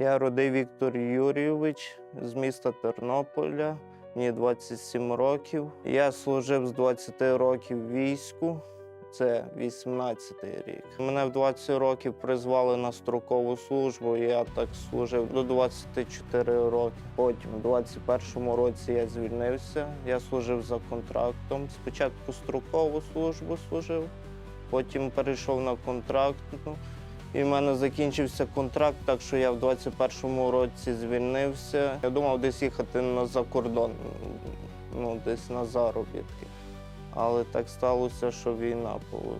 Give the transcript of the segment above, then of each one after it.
Я родий Віктор Юрійович з міста Тернополя. Мені 27 років. Я служив з 20 років війську. Це 18-й рік. Мене в 20 років призвали на строкову службу. Я так служив до 24 роки. Потім, у 21-му році, я звільнився. Я служив за контрактом. Спочатку строкову службу служив, потім перейшов на контрактну. І в мене закінчився контракт, так що я в 21-му році звільнився. Я думав десь їхати на за кордон, ну десь на заробітки. Але так сталося, що війна була.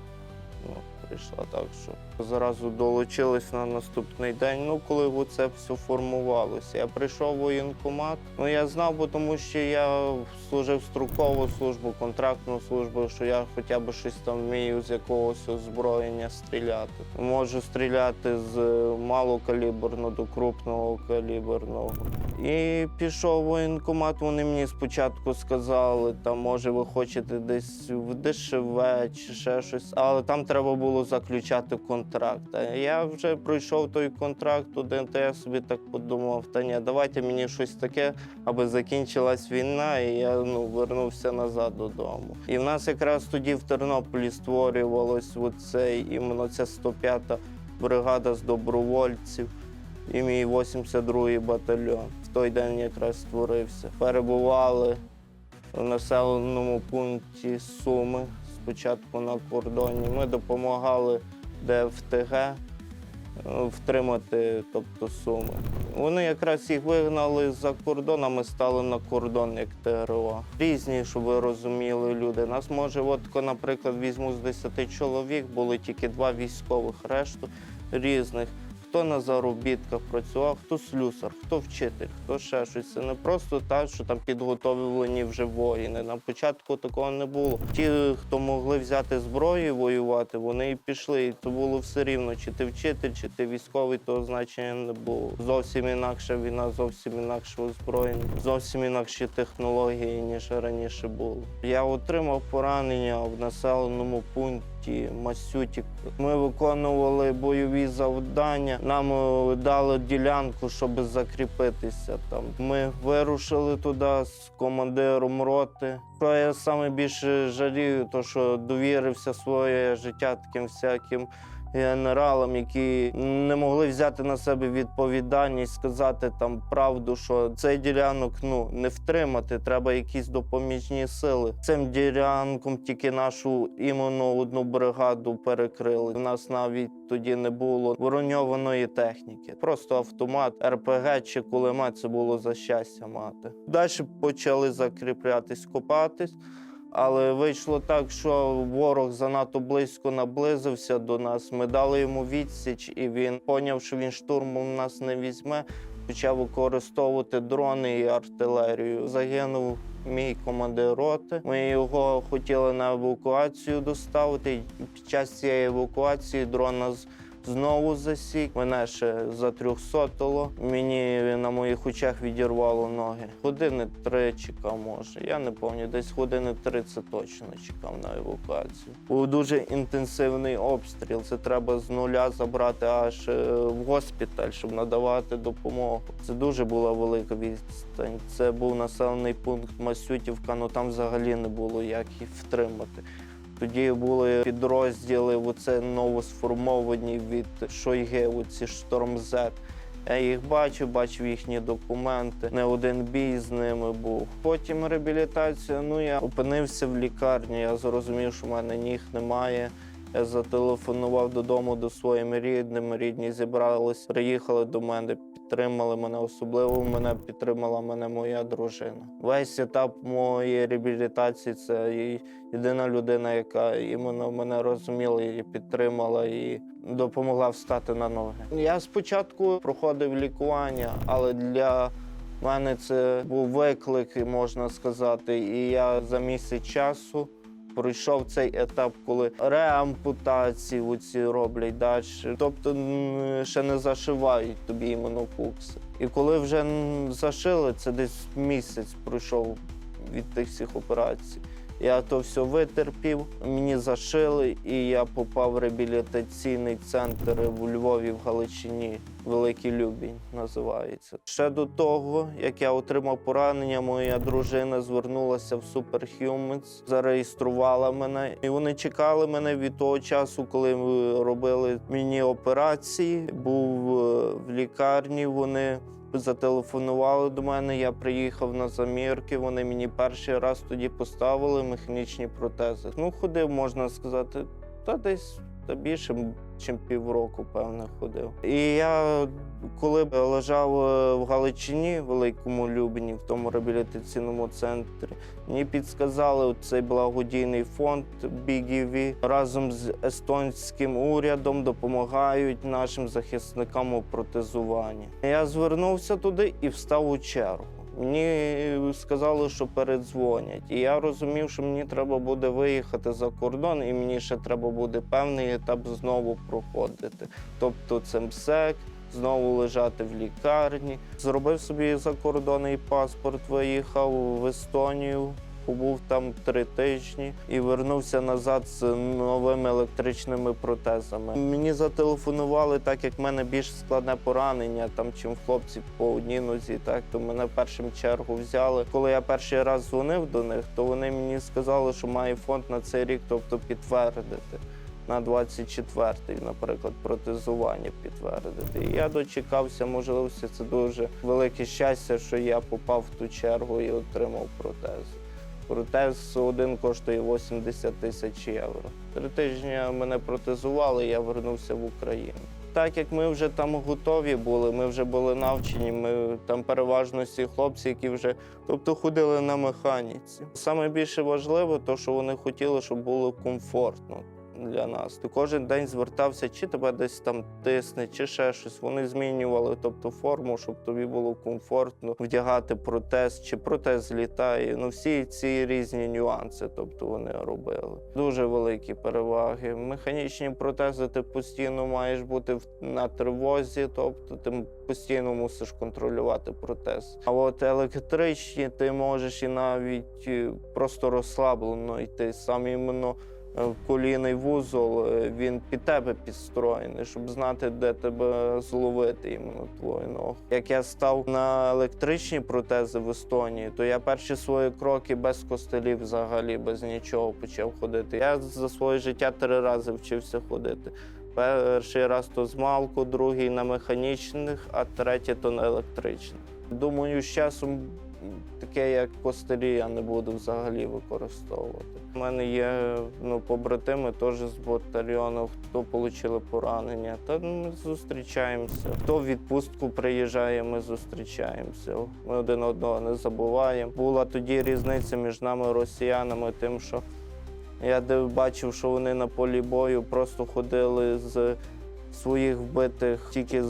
Ну, прийшла так, що зразу долучились на наступний день. Ну, коли це все формувалося. Я прийшов в воєнкомат. Ну я знав, бо тому що я служив строкову службу, контрактну службу, що я хоча б щось там вмію з якогось озброєння стріляти. Можу стріляти з малокаліберного до крупного каліберного. І пішов воєнкомат. Вони мені спочатку сказали, там може ви хочете десь в ДШВ чи ще щось, але там треба було заключати контракт. А я вже пройшов той контракт один, то я собі так подумав, та ні, давайте мені щось таке, аби закінчилась війна, і я ну, вернувся назад додому. І в нас якраз тоді в Тернополі створювалось оцей, іменно ця 105-та бригада з добровольців і мій 82-й батальйон. В той день якраз створився. Перебували в населеному пункті Суми, спочатку на кордоні. Ми допомагали ДФТГ е, втримати тобто, Суми. Вони якраз їх вигнали за кордон, а ми стали на кордон як ТРО. Різні, щоб ви розуміли, люди. Нас може, от, наприклад, візьму з 10 чоловік, були тільки два військових, решту різних. Хто на заробітках працював, хто слюсар, хто вчитель, хто ще щось. Це не просто так, що там підготовлені вже воїни. На початку такого не було. Ті, хто могли взяти зброю воювати, вони і пішли. І то було все рівно, чи ти вчитель, чи ти військовий, того значення не було. Зовсім інакша війна, зовсім інакше озброєння, зовсім інакші технології, ніж раніше було. Я отримав поранення в населеному пункті. Масютік. Ми виконували бойові завдання. Нам е, дали ділянку, щоб закріпитися там. Ми вирушили туди з командиром роти. Що я саме більше жалію, то що довірився своє життя таким всяким генералам, які не могли взяти на себе відповідальність, сказати там правду, що цей ділянок ну не втримати, треба якісь допоміжні сили. Цим ділянком тільки нашу іменно одну бригаду перекрили. У нас навіть тоді не було броньованої техніки. Просто автомат, РПГ чи кулемет це було за щастя мати. Далі почали закріплятись, копатись. Але вийшло так, що ворог занадто близько наблизився до нас. Ми дали йому відсіч, і він поняв, що він штурмом нас не візьме. Почав використовувати дрони і артилерію. Загинув мій командир роти. Ми його хотіли на евакуацію доставити. Під час цієї евакуації дрон нас знову засік. Мене ще за затрьохсотило. Мені на моїх очах відірвало ноги. Години три чекав, може. Я не пам'ятаю, десь години три це точно чекав на евакуацію. Був дуже інтенсивний обстріл. Це треба з нуля забрати аж е, в госпіталь, щоб надавати допомогу. Це дуже була велика відстань. Це був населений пункт Масютівка, але там взагалі не було як їх втримати. Тоді були підрозділи, оце новосформовані від Шойги, оці Штормзет. Я їх бачив, бачив їхні документи. Не один бій з ними був. Потім реабілітація. Ну я опинився в лікарні. Я зрозумів, що в мене ніг немає. Я зателефонував додому до своїм рідним. Рідні зібрались, приїхали до мене, підтримали мене. Особливо мене підтримала мене моя дружина. Весь етап моєї реабілітації це єдина людина, яка іменно мене розуміла і підтримала і допомогла встати на ноги. Я спочатку проходив лікування, але для мене це був виклик, можна сказати. І я за місяць часу пройшов цей етап, коли реампутації оці роблять далі. Тобто ще не зашивають тобі іменно кукси. І коли вже зашили, це десь місяць пройшов від тих всіх операцій. Я то все витерпів, мені зашили, і я попав в реабілітаційний центр в Львові в Галичині. Великий Любінь називається. Ще до того, як я отримав поранення, моя дружина звернулася в Superhumans, зареєструвала мене. І вони чекали мене від того часу, коли робили мені операції. Був е, в лікарні. Вони зателефонували до мене. Я приїхав на замірки. Вони мені перший раз тоді поставили механічні протези. Ну, ходив, можна сказати, та десь та більше, ніж півроку, певно, ходив. І я, коли лежав е, в Галичині, в Великому Любені, в тому реабілітаційному центрі, мені підсказали цей благодійний фонд BGV разом з естонським урядом допомагають нашим захисникам у протезуванні. Я звернувся туди і встав у чергу. Мені сказали, що передзвонять. І я розумів, що мені треба буде виїхати за кордон, і мені ще треба буде певний етап знову проходити. Тобто це МСЕК, знову лежати в лікарні. Зробив собі закордонний паспорт, виїхав в Естонію. Побув там три тижні і вернувся назад з новими електричними протезами. Мені зателефонували, так як в мене більш складне поранення, там чим в хлопців по одній нозі. Так то мене першим чергу взяли. Коли я перший раз дзвонив до них, то вони мені сказали, що має фонд на цей рік, тобто підтвердити. На 24-й, наприклад, протезування підтвердити. І я дочекався можливості. Це дуже велике щастя, що я попав в ту чергу і отримав протез. Протез один коштує 80 тисяч євро. Три тижні мене протезували, я вернувся в Україну. Так як ми вже там готові були, ми вже були навчені. Ми там переважно всі хлопці, які вже тобто ходили на механіці. Саме більше важливо, то що вони хотіли, щоб було комфортно для нас. Ти кожен день звертався, чи тебе десь там тисне, чи ще щось. Вони змінювали тобто форму, щоб тобі було комфортно вдягати протез, чи протез літає. Ну всі ці різні нюанси, тобто вони робили. Дуже великі переваги. Механічні протези ти постійно маєш бути на тривозі, тобто ти постійно мусиш контролювати протез. А от електричні ти можеш і навіть е, просто розслаблено йти. Сам іменно е, колінний вузол, е, він під тебе підстроєний, щоб знати, де тебе зловити іменно твою ногу. Як я став на електричні протези в Естонії, то я перші свої кроки без костелів взагалі, без нічого почав ходити. Я за своє життя три рази вчився ходити. Перший раз то з малку, другий на механічних, а третій то на електричних. Думаю, з часом таке, як костелі, я не буду взагалі використовувати. У мене є ну, побратими теж з батальйону, хто отримали поранення. Та ну, ми зустрічаємося. Хто в відпустку приїжджає, ми зустрічаємося. Ми один одного не забуваємо. Була тоді різниця між нами, росіянами, тим, що я бачив, що вони на полі бою просто ходили з своїх вбитих, тільки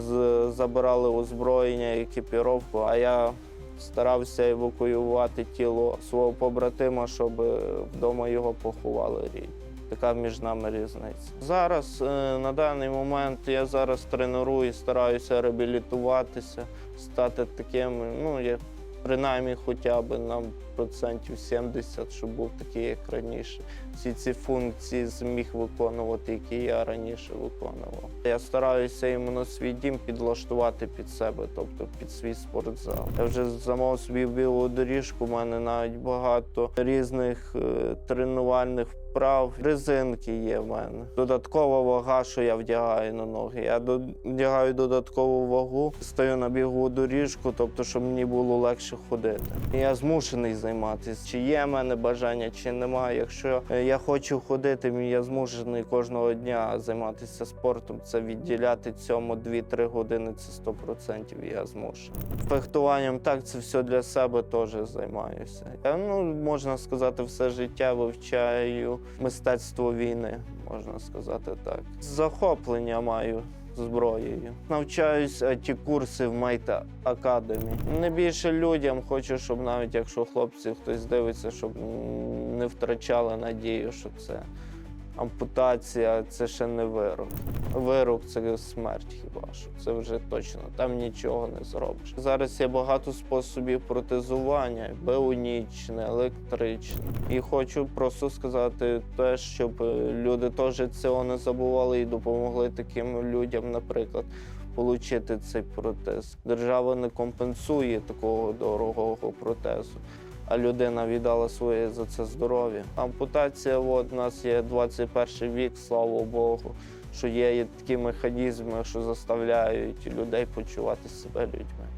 забирали озброєння, екіпіровку, а я старався евакуювати тіло свого побратима, щоб е, вдома його поховали рідні. Така між нами різниця. Зараз е, на даний момент я зараз треную, стараюся реабілітуватися, стати таким, ну я принаймні хоча б на процентів 70, щоб був такий, як раніше. Всі ці функції зміг виконувати, які я раніше виконував. Я стараюся іменно свій дім підлаштувати під себе, тобто під свій спортзал. Я вже замовив собі білу доріжку. У мене навіть багато різних е, тренувальних вправ. Резинки є в мене. Додаткова вага, що я вдягаю на ноги. Я вдягаю додаткову вагу, стою на бігову доріжку, тобто, щоб мені було легше ходити. Я змушений займатися. Чи є в мене бажання, чи немає. Якщо я хочу ходити, я змушений кожного дня займатися спортом. Це відділяти цьому 2-3 години. Це 100% я змушений. Фехтуванням так, це все для себе теж займаюся. Я ну можна сказати, все життя вивчаю мистецтво війни, можна сказати так. Захоплення маю зброєю. Навчаюсь ті курси в Майта Академі. Не більше людям хочу, щоб навіть якщо хлопці хтось дивиться, щоб не втрачали надію, що це ампутація, це ще не вирок. Вирок це смерть хіба що. Це вже точно, там нічого не зробиш. Зараз є багато способів протезування, біонічне, електричне. І хочу просто сказати те, щоб е, люди теж цього не забували і допомогли таким людям, наприклад. отримати цей протез. Держава не компенсує такого дорогого протезу. А людина віддала своє за це здоров'я. Ампутація, от у нас є 21 вік, слава Богу, що є такі механізми, що заставляють людей почувати себе людьми.